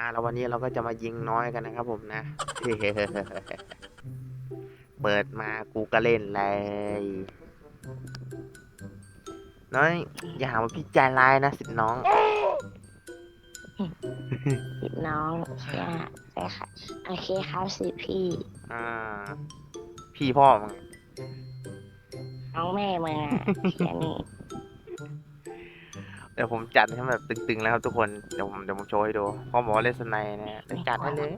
อ่าแล้ววันนี้เราก็จะมายิงน้อยกันนะครับผมนะ เปิดมากูก็เล่นเลย น้อย อย่าหาว่าพี่ใจร้ายนะสิน้อง สิน้องใช่ใช่ค่ะโอเคครับสิพี่ อ่า พี่พ่อมึงน้องแม่มึงอะเขียนนี่เดี๋ยวผมจัดให้มันแบบตึงๆแล้วครับทุกคน เดี๋ยวผมเดี๋ยวผมโชว์ให้ดูพ่อบอกว่าเล่นสไนด์นะเดี๋ยวจัดให้เลย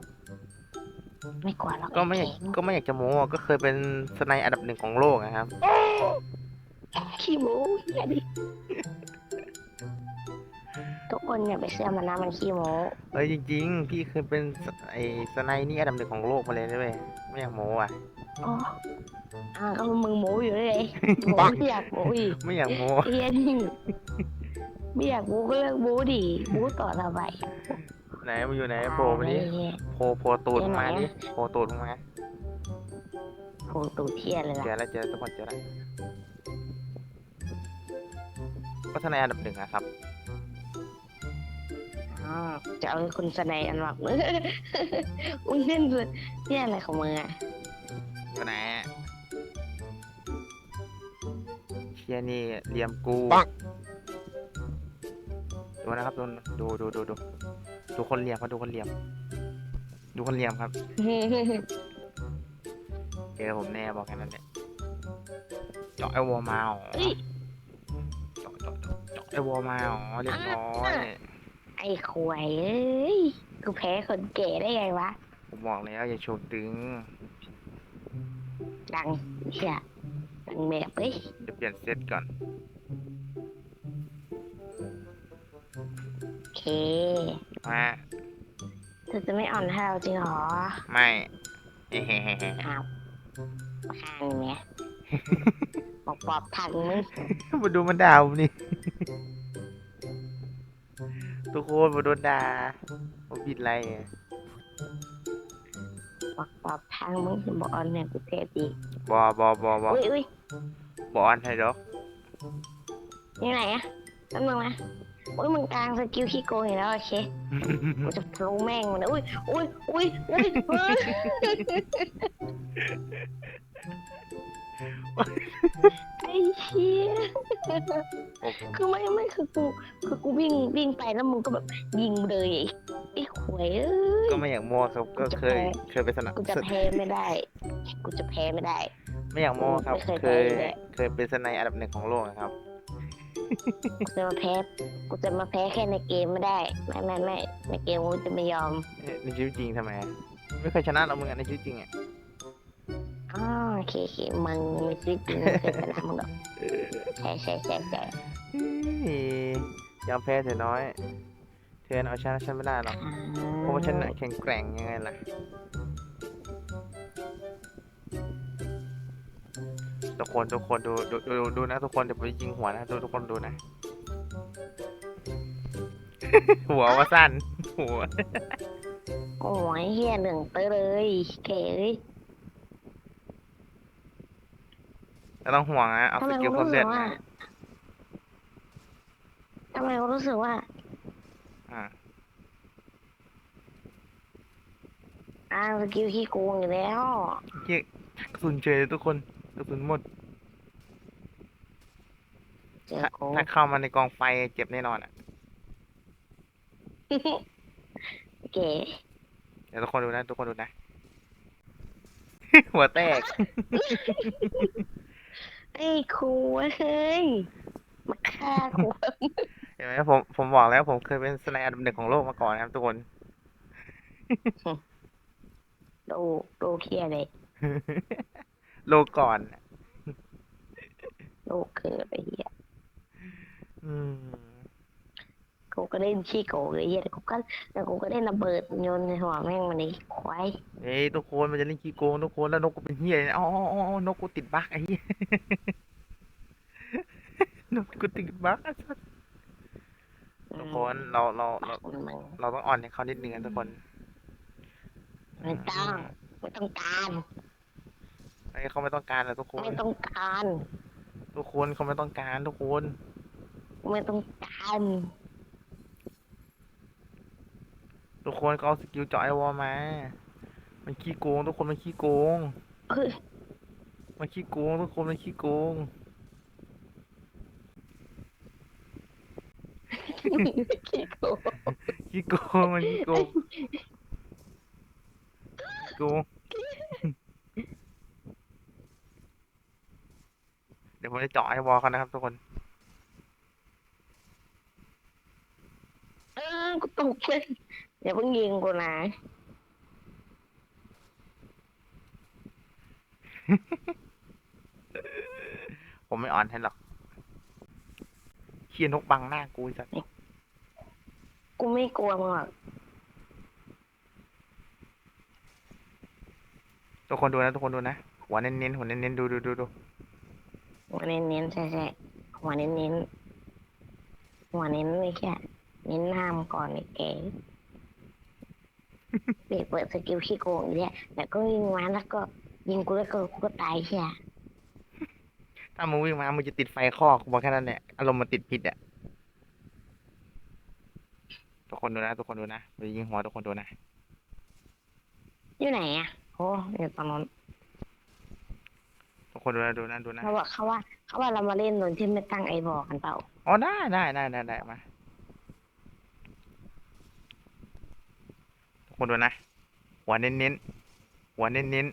ไม่กลัวหรอกก็ไม่อยากเจ๋งก็ไม่อยากจะโม้ก็เคยเป็นสไนด์อันดับหนึ่งของโลกนะครับ ขี้โม้เหี้ยดิ ทุกคนอย่าไปเชื่อมันนะมันขี้โม้เฮ้ยจริงๆ พี่เคยเป็นสไอสไนด์นี่อันดับหนึ่งของโลกมาเลยนะเว้ยไม่อยากโม้อะ อ๋ออ่าก็มึงโม้อยู่เลยโม้ไม่อยากโม้อีกไม่อยากโม้ เฮียนี่ ไม่อยากโม้ก็เลิกโม้ดิโม้ต่อทำไมไหนมันอยู่ไหนโผล่มาดิเหี้ยโผล่โผล่ตูดมึงมาเดี๋ดิยวไหนอะโผล่ตูดมึงมาโผล่ตูดเทียเลยเจล่ะอแล้วเจอทุกคนเจอแล้วก็สไนด์อันดับหนึ่งอะครับอ๋อจะเอาคุณสนายอันหลักเลยอุ้ยเล่นเลยเนี่ยอะไรของมึงอะอยู่ไหนอะเชียนี่เหลี่ยมกู ดูนะครับดูดูดูดูดูดูคนเหลี่ยมครับดูคนเหลี่ยม ดูคนเหลี่ยมครับเจอผมแน่บอกแค่นั้นแหละเจาะไอวอลมาอ๋อเฮ้ยเจาะเจาะเจาะเจาะไอวอลมาอ๋อเรียบร้อยไอ้ขวยเอ้ยกูแพ้คนเก๋ได้ไงวะผมบอกแล้วอย่าโชว์ตึงดังเชี่ยดังแบบเอ้ยจะเปลี่ยนเซตก่อน เคมาเธอจะไม่อ่อนให้เราจริงเหรอไม่เฮ้เฮ้เฮ้เฮ้อ้าวข้างเนี่ยบอกปอบทันมึงมาดูมันด่าผมนี่ทุกคนมาโดนด่าผมผิดอะไรอะบอกปอบทันมึงบอกอ่อนเนี่ยกูเทพดีบอบอบอบออุ้ยอุ้ยบออันไทยดอกนี่ไหนอะนั่นมึงนะ อุ้ยมึงกลางสกิลขี้โกงอยู่แล้วโอเคกูจะพลูแม่งมันนะอุ้ยอุ้ยอุ้ยอุ้ยเฮ้ยไอ้เชี่ยผมคือไม่ไม่คือกูคือกูวิ่งวิ่งไปแล้วมึงก็แบบยิงเลยไอ้ไอ้ขวยเอ้ยก็ไม่อยากโม้ครับก็เคยเคยไปสนับกูจะแพ้ไม่ได้ กูจะแพ้ไม่ได้ ไม่อยากโม้ครับไม่เคยเคไปยเลยเคยเป็นสไนด์อันดับหนึ่งของโลกนะครับ กูจะมาแพ้กูจะมาแพ้แค่ในเกมไม่ได้ ไม่ไม่ไม่ในเกมกูจะไม่ยอมในชีวิตจริงทำไมอะไม่เคยชนะเรามึงอะในชีวิตจริงอะอ๋อโอเคโอเคมึงในชีวิตจริงไม่เคยชนะมึงหรอกใช่ใช่ใช่ใช่เฮ้ยยอมแพ้เถอะน้อย เธอเอาชนะฉันไม่ได้หรอกเพราะว่าฉันน่ะแข็งแกร่งยังไงล่ะ ทุกคนทุกคนดูดูดูดูนะทุกคนเดี๋ยวผมจะยิงหัวนะดูทุกคนดูนะ หัวว่าสั้นหัวโอ้ยเฮียเหลืองเตอเลยเก๋เลยไม่ต้องห่วงนะเอาทำสไมกิลกูเพิ่มรู้เลืสึอดกว่านะ ทำไมกูรู้สึกว่า อ่า อ่าสกิลขี้โกงอยู่แล้วเยี่ยกระสุนเจอทุกคนกระสุนหมดเจอถ้าโกงถ้าเข้ามาในกองไฟเจ็บแน่นอนอะเก๋เดี๋ยวทุกคนดูนะทุกคนดูนะ หัวแตกไอ้ครูเฮ้ยมาฆ่ากูเห็นไหมผมผมบอกแล้วผมเคยเป็นสไนด์อันดับหนึ่งของโลกมาก่อนนะครับทุกคน ดูดูเครียดเลย โลกก่อนดูเกิดไปเฮียอืมกูก็เล่นขี้โกงเลยเฮียแต่กูก็แต่กูก็เล่นระเบิดโยนในหัวแม่งมันนี่ควายเฮ้ยทุกคนมันจะเล่นขี้โกงทุกคนแล้วนกกูเป็นเฮียนะอ๋ออ๋ออ๋อนกกูติดบั๊กไอ้เหี้ย นกกูติดบั๊กไอ้สัสทุกคนเราเราเรามึงมึงเราต้องอ่อนให้เขานิดนึงนะทุกคน ไม่ต้องไม่ต้องการไอ้ยเขาไม่ต้องการนะทุกคน ไม่ต้องการ ทุกคนเขาไม่ต้องการทุกคน ไม่ต้องการทุกคนก็เอาสกิลเจาะไอวอลมา มันขี้โกง ทุกคนมันขี้โกง เฮ้ยมันขี้โกงทุกคนมันขี้โกง ขี้โกง ขี้โกงมันขี้โกงขี้โกงเดี๋ยวผมจะเจาะไอวอลเขานะครับทุกคน เออกูตกเลยอย่าเพิ่งยิงกูนะ ผมไม่อ่อนให้หรอกเขียนกบังหน้ากูไอ้สัตว์กูไม่กลัวมึงหรอก ทุกคนดูนะทุกคนดูนะหัวเน้นๆหัวเน้นๆดูดูดูดูหัวเน้นๆใช่ใช่หัวเน้นๆหัวเน้นเลยแค่เน้นหน้ามงก่อนเลยแกเปิดเปิดสกิลขี้โกงอีกแล้วแต่ก็ยิงมาแล้วก็ยิงกูแล้วก็กูก็ตายแค่ถ้ามึงวิ่งมามึงจะติดไฟคอกกูบอกแค่นั้นแหละอารมณ์มันติดพิษอะทุกคนดูนะทุกคนดูนะไปยิงหัวทุกคนดูนะอยู่ไหนอะโอ้อยู่ตรงนั้นทุกคนดูนะดูนะดูนะเขาบอกเขาว่าเขาว่าเรามาเล่นโดยที่ไม่ตั้งไอ้บอกกันเปล่าอ๋อได้ได้ได้ได้ได้มาทุกคนดูนะหัวเน้นๆหัวเน้น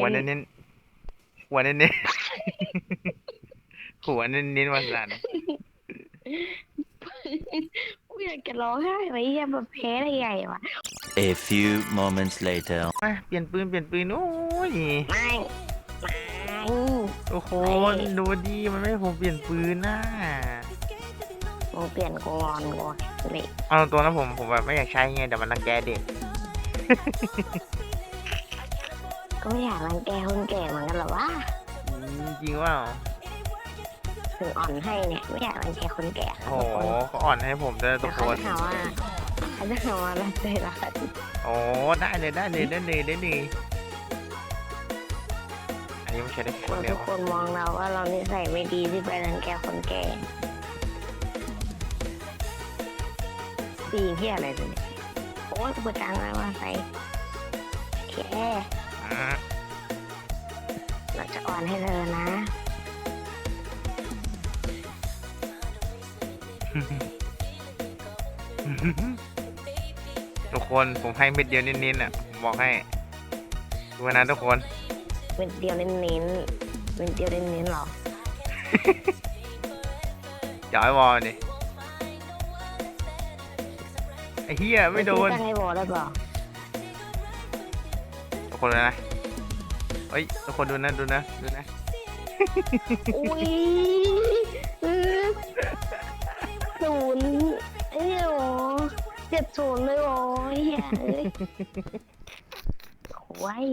หัวเน้นๆๆหัวเน้นๆหัวเน้นๆหัวเน้นๆวันสัน กูอยากจะร้องไห้ไว้เหี้ยแบบแพ้ได้ใหญ่ว่ะ A few moments later. มาเปลี่ยนปืนเปลี่ยนปืนโอ้ยไม่ไม่ทุกคไม่นดูดีมันไม่ให้ผมเปลี่ยนปืนน่ะมึงเปลี่ยนกูงอนกูเลยเอาตัวนะผมผมแบบไม่อยากใช้ไงแต่มันรังแกเด็กก็ไม่อยากรังแกคนแก่เหมือนกันหรอวะอืมจริงว่า ถึงอ่อนให้เนี่ยไม่อยากรังแกคนแก่โอ้โหเขาอ่อนให้ผมด้วยแต่ทุกคเขาน จะหาว่าเขาจะหาว่ารักใจรักโอ้ได้เลยได้เลยได้เลยได้เลยอันนี้ไม่ใช่ได้คคนนเดียทุวกคนมองเราว่าเรานิสัยไม่ดีที่ไปรังแกคนแก่ดีที่อะไรตัวเนี่ยโอ้ยกูประจังเลยว่าใส่แค่ อ่าเราจะอ่อนให้เธอนะ ทุกคนผมให้เม็ดเดียวเน้นๆอะผมบอกให้ดูนะทุกคนเป็นเดียวเน้นๆเป็นเดียวเน้นๆหรอจ่อยบอลดิไอ้เหี้ยไม่โดนตั้งให้บอลได้เปล่าทุกคนดูนะเฮ้ยทุกคนดูนะดูนะดูนะอุ้ย เจ็ดศูนย์เลยโอ้ยเหี้ยเอ้ยโอ้ย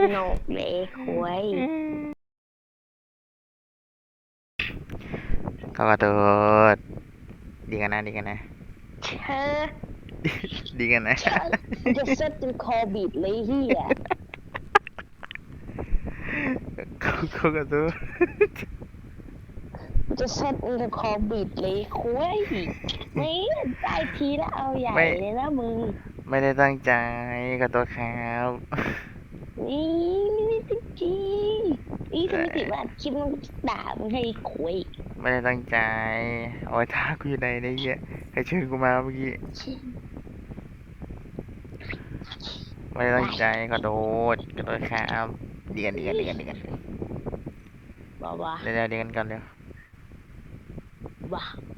สนุกเลยโว้ยเขาก็โดดดีกันนะดีกันนะ เธอดีกันนะจะเซ็ตเป็นคอบีดเลยเฮีย เขาเขาก็โดด จะเซ็ตเป็นคอบีดเลยคุยนี่ได้ทีแล้วเอาใหญ่เลยนะมึง ไม่ได้ตั้งใจขอโทษครับนี่ไม่ได้จริงๆนี่ถ้าไม่ติดว่าอัดคลิปมันด่ามึงให้คุยไม่ได้ตั้งใจเอาไว้ท่ากูอยู่ในในเหี้ยใครเชิญกูมาเมื่อกี้ไม่ได้ตั้งใจขอโทษขอโทษครับดีกันดีกันดีกันดีกันบ้าบ้าเร็วๆดีกันกันเร็ว บ้า